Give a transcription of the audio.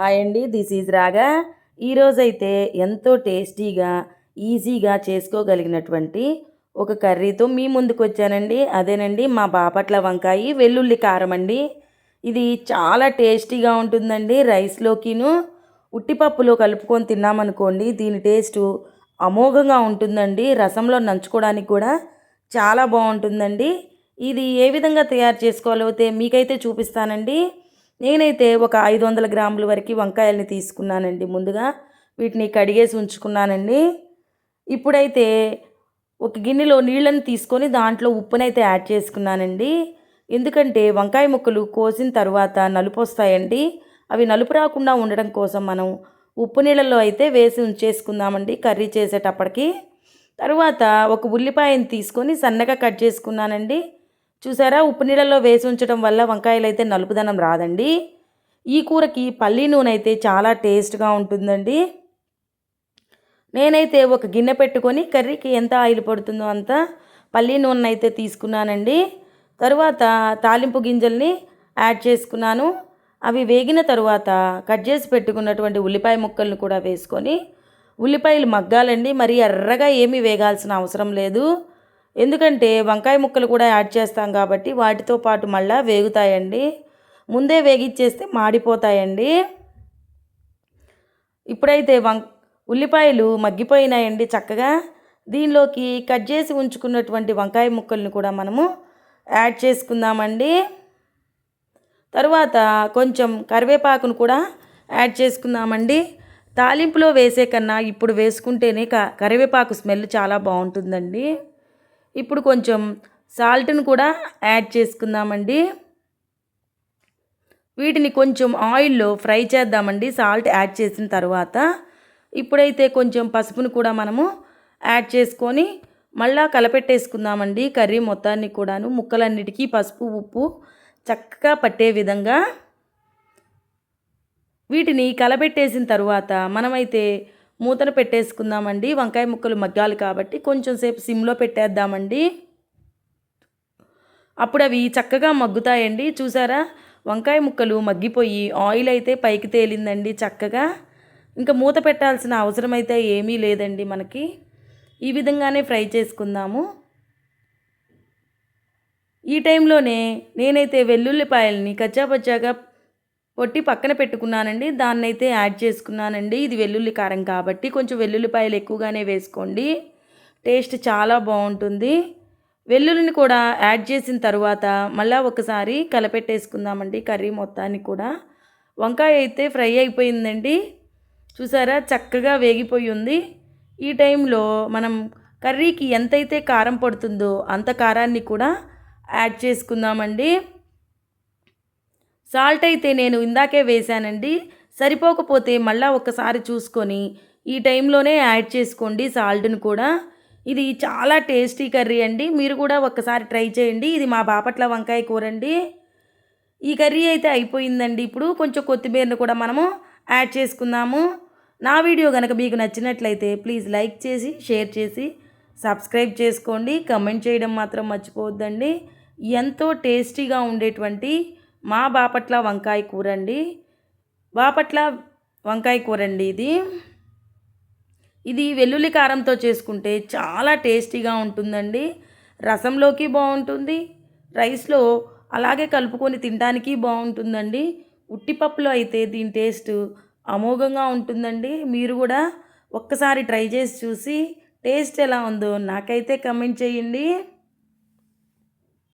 Hi అండి this is రాగా. ఈరోజైతే ఎంతో టేస్టీగా ఈజీగా చేసుకోగలిగినటువంటి ఒక కర్రీతో మీ ముందుకు వచ్చానండి అదేనండి మా బాపట్ల వంకాయ వెల్లుల్లి కారం అండి. ఇది చాలా టేస్టీగా ఉంటుందండి రైస్లోకిను. ఉట్టిపప్పులో కలుపుకొని తిన్నామనుకోండి దీని టేస్టు అమోఘంగా ఉంటుందండి. రసంలో నంచుకోవడానికి కూడా చాలా బాగుంటుందండి. ఇది ఏ విధంగా తయారు చేసుకోవాలో అయితే మీకైతే చూపిస్తానండి. నేనైతే ఒక ఐదు వందల గ్రాముల వరకు వంకాయల్ని తీసుకున్నానండి ముందుగా. వీటిని కడిగేసి ఉంచుకున్నానండి. ఇప్పుడైతే ఒక గిన్నెలో నీళ్ళని తీసుకొని దాంట్లో ఉప్పునైతే యాడ్ చేసుకున్నానండి. ఎందుకంటే వంకాయ ముక్కలు కోసిన తర్వాత నలుపు వస్తాయండి అవి నలుపు రాకుండా ఉండడం కోసం మనం ఉప్పు నీళ్ళల్లో అయితే వేసి ఉంచేసుకుందామండి కర్రీ చేసేటప్పటికి. తర్వాత ఒక ఉల్లిపాయని తీసుకొని సన్నగా కట్ చేసుకున్నానండి. చూసారా? ఉప్పు నీళ్ళలో వేసి ఉంచడం వల్ల వంకాయలు అయితే నలుపుదనం రాదండి. ఈ కూరకి పల్లి నూనె అయితే చాలా టేస్ట్గా ఉంటుందండి. నేనైతే ఒక గిన్నె పెట్టుకొని కర్రీకి ఎంత ఆయిల్ పడుతుందో అంత పల్లి నూనె అయితే తీసుకున్నానండి. తరువాత తాలింపు గింజల్ని యాడ్ చేసుకున్నాను. అవి వేగిన తరువాత కట్ చేసి పెట్టుకున్నటువంటి ఉల్లిపాయ ముక్కల్ని కూడా వేసుకొని ఉల్లిపాయలు మగ్గాలండి. మరి ఎర్రగా ఏమీ వేగాల్సిన అవసరం లేదు. ఎందుకంటే వంకాయ ముక్కలు కూడా యాడ్ చేస్తాం కాబట్టి వాటితో పాటు మళ్ళీ వేగుతాయండి. ముందే వేగిచ్చేస్తే మాడిపోతాయండి. ఇప్పుడైతే వం ఉల్లిపాయలు మగ్గిపోయినాయండి చక్కగా. దీనిలోకి కట్ చేసి ఉంచుకున్నటువంటి వంకాయ ముక్కల్ని కూడా మనము యాడ్ చేసుకుందామండి. తరువాత కొంచెం కరివేపాకును కూడా యాడ్ చేసుకుందామండి. తాలింపులో వేసే కన్నా ఇప్పుడు వేసుకుంటేనే క కరివేపాకు స్మెల్ చాలా బాగుంటుందండి. ఇప్పుడు కొంచెం సాల్ట్ను కూడా యాడ్ చేసుకుందామండి. వీటిని కొంచెం ఆయిల్లో ఫ్రై చేద్దామండి సాల్ట్ యాడ్ చేసిన తర్వాత. ఇప్పుడైతే కొంచెం పసుపును కూడా మనము యాడ్ చేసుకొని మళ్ళా కలపెట్టేసుకుందామండి కర్రీ మొత్తాన్ని కూడాను. ముక్కలన్నిటికీ పసుపు ఉప్పు చక్కగా పట్టే విధంగా. వీటిని కలబెట్టేసిన తర్వాత మనమైతే మూతను పెట్టేసుకుందామండి. వంకాయ ముక్కలు మగ్గాలి కాబట్టి కొంచెం సేపు సిమ్లో పెట్టేద్దామండి. అప్పుడు అవి చక్కగా మగ్గుతాయండి. చూసారా? వంకాయ ముక్కలు మగ్గిపోయి ఆయిల్ అయితే పైకి తేలిందండి చక్కగా. ఇంకా మూత పెట్టాల్సిన అవసరం అయితే ఏమీ లేదండి మనకి. ఈ విధంగానే ఫ్రై చేసుకుందాము. ఈ టైంలోనే నేనైతే వెల్లుల్లిపాయల్ని కచ్చాపచ్చాగా పొట్టి పక్కన పెట్టుకున్నానండి. దాన్ని అయితే యాడ్ చేసుకున్నానండి. ఇది వెల్లుల్లి కారం కాబట్టి కొంచెం వెల్లుల్లిపాయలు ఎక్కువగానే వేసుకోండి. టేస్ట్ చాలా బాగుంటుంది. వెల్లుల్లిని కూడా యాడ్ చేసిన తర్వాత మళ్ళీ ఒకసారి కలపెట్టేసుకుందామండి కర్రీ మొత్తాన్ని కూడా. వంకాయ అయితే ఫ్రై అయిపోయిందండి. చూసారా? చక్కగా వేగిపోయి ఉంది. ఈ టైంలో మనం కర్రీకి ఎంతైతే కారం పడుతుందో అంత కారాన్ని కూడా యాడ్ చేసుకుందామండి. సాల్ట్ అయితే నేను ఇందాకే వేశానండి. సరిపోకపోతే మళ్ళీ ఒకసారి చూసుకొని ఈ టైంలోనే యాడ్ చేసుకోండి సాల్ట్ని కూడా. ఇది చాలా టేస్టీ కర్రీ అండి. మీరు కూడా ఒకసారి ట్రై చేయండి. ఇది మా బాపట్ల వంకాయ కూర అండి ఈ కర్రీ అయితే అయిపోయిందండి ఇప్పుడు. కొంచెం కొత్తిమీరను కూడా మనము యాడ్ చేసుకుందాము. నా వీడియో కనుక మీకు నచ్చినట్లయితే ప్లీజ్ లైక్ చేసి షేర్ చేసి సబ్స్క్రైబ్ చేసుకోండి. కమెంట్ చేయడం మాత్రం మర్చిపోవద్దండి. ఎంతో టేస్టీగా ఉండేటువంటి మా బాపట్ల వంకాయ కూర అండి బాపట్ల వంకాయ కూర అండి ఇది. ఇది వెల్లుల్లి కారంతో చేసుకుంటే చాలా టేస్టీగా ఉంటుందండి. రసంలోకి బాగుంటుంది. రైస్లో అలాగే కలుపుకొని తినడానికి బాగుంటుందండి. ఉట్టిపప్పులో అయితే దీని టేస్ట్ అమోఘంగా ఉంటుందండి. మీరు కూడా ఒక్కసారి ట్రై చేసి చూసి టేస్ట్ ఎలా ఉందో నాకైతే కమెంట్ చేయండి.